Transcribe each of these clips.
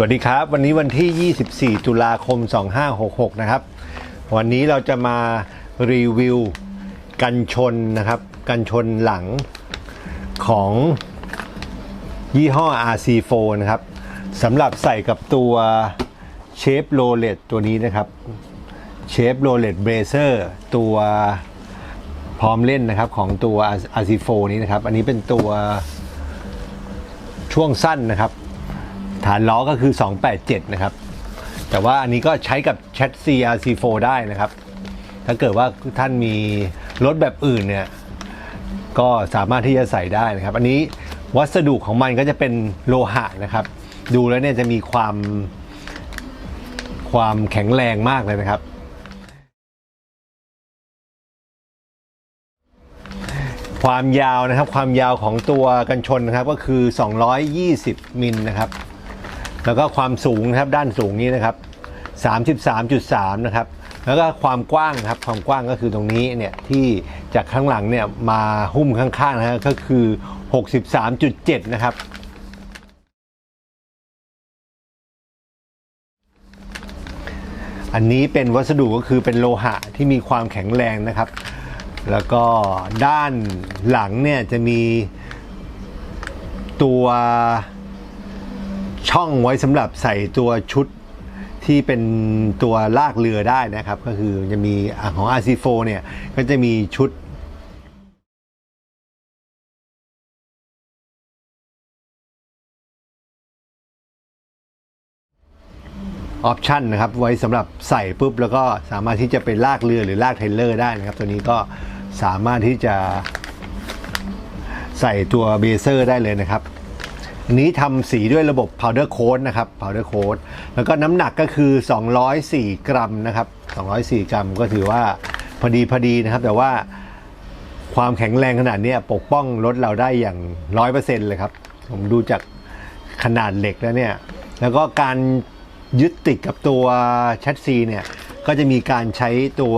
สวัสดีครับ วันนี้วันที่ 24 ตุลาคม 2566 นะครับ วันนี้เราจะมารีวิวกันชนนะครับ กันชนหลังของยี่ห้อ RC4 นะครับสำหรับใส่กับตัวเชฟโรเลตตัวนี้นะครับเชฟโรเลตเบรเซอร์ตัวพร้อมเล่นนะครับของตัว RC4 นี้นะครับ อันนี้เป็นตัวช่วงสั้นนะครับ ฐานล้อก็คือ 287 นะครับ แต่ว่าอันนี้ก็ใช้กับ c h a t c RC4 ได้นะครับ ถ้าเกิดว่าท่านมีรถแบบอื่นเนี่ย ก็สามารถที่จะใส่ได้นะครับ อันนี้วัสดุของมันก็จะเป็นโลหะนะครับ ดูแล้วเนี่ยจะมีความความแข็งแรงมากเลยนะครับ ความยาวนะครับความยาวของตัวกันชนนะครับก็คือ 220 มิลนะครับ แล้วก็ความสูงนะครับด้านสูงนี้นะครับ 33.3 นะครับ แล้วก็ความกว้างครับความกว้างก็คือตรงนี้เนี่ยที่จากข้างหลังเนี่ยมาหุ้มข้างๆนะฮะก็คือ 63.7 นะครับอันนี้เป็นวัสดุก็คือเป็นโลหะที่มีความแข็งแรงนะครับ แล้วก็ด้านหลังเนี่ยจะมีตัว ช่องไว้สำหรับใส่ตัวชุดที่เป็นตัวลากเรือได้นะครับ ก็คือจะมีของ RC4 เนี่ยก็จะมีชุดออปชันนะครับไว้สำหรับใส่ปุ๊บ แล้วก็สามารถที่จะไปลากเรือหรือลากเทเลอร์ได้นะครับ ตัวนี้ก็สามารถที่จะใส่ตัวเบเซอร์ได้เลยนะครับ อันนี้ทำสีด้วยระบบ powder coat นะครับ powder coat แล้วก็น้ำหนักก็คือ 204 กรัมนะครับ 204 กรัมก็ถือว่าพอดีพอดีนะครับ แต่ว่าความแข็งแรงขนาดนี้ปกป้องรถเราได้อย่าง 100%เลยครับ ผมดูจากขนาดเหล็กแล้วเนี่ย แล้วก็การยึดติดกับตัวแชสซีเนี่ย ก็จะมีการใช้ตัว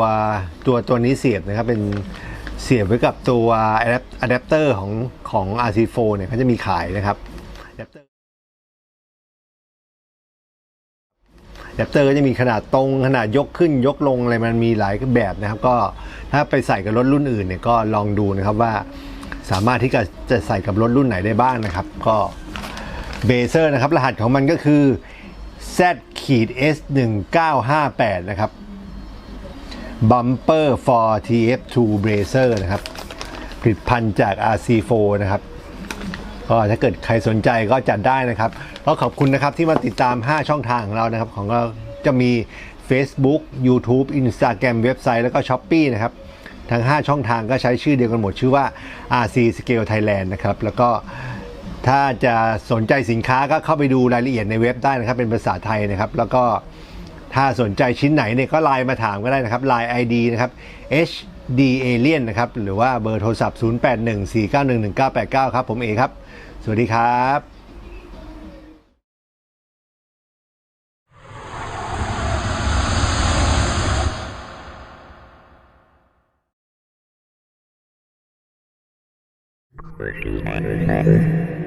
ตัวตัวนี้เสียบนะครับเป็นเสียบไว้กับตัวอะแดปเตอร์ของของ RC4 เนี่ยเขาจะมีขายนะครับ ดปเตอร์แดปเตอร์ก็จะมีขนาดตรงขนาดยกขึ้นยกลงอะไรมันมีหลายแบบนะครับ ก็ถ้าไปใส่กับรถรุ่นอื่นเนี่ยก็ลองดูนะครับว่าสามารถที่จะจะใส่กับรถรุ่นไหนได้บ้างนะครับ ก็เบเซอร์นะครับ รหัสของมันก็คือ Z ขีด S 1958นะครับ Bumper for TF2 Bracer นะครับผลิตภัณฑ์จาก RC4 นะครับ ก็ถ้าเกิดใครสนใจก็จัดได้นะครับก็ขอบคุณนะครับที่มาติดตาม 5 ช่องทางของเรานะครับ ของเราจะมี Facebook YouTube Instagram เว็บไซต์แล้วก็ s h อ p e e นะครับทั้ง 5 ช่องทางก็ใช้ชื่อเดียวกันหมดชื่อว่า RC Scale Thailand นะครับ แล้วก็ถ้าจะสนใจสินค้าก็เข้าไปดูรายละเอียดในเว็บได้นะครับ เป็นภาษาไทยนะครับ แล้วก็ถ้าสนใจชิ้นไหนเนี่ยก็ไลน์มาถามก็ได้นะครับไลน์ ID นะครับ HD Alien นะครับ หรือว่าเบอร์โทรศัพท์ 0814911989 ครับ ผมเอครับ สวัสดีครับ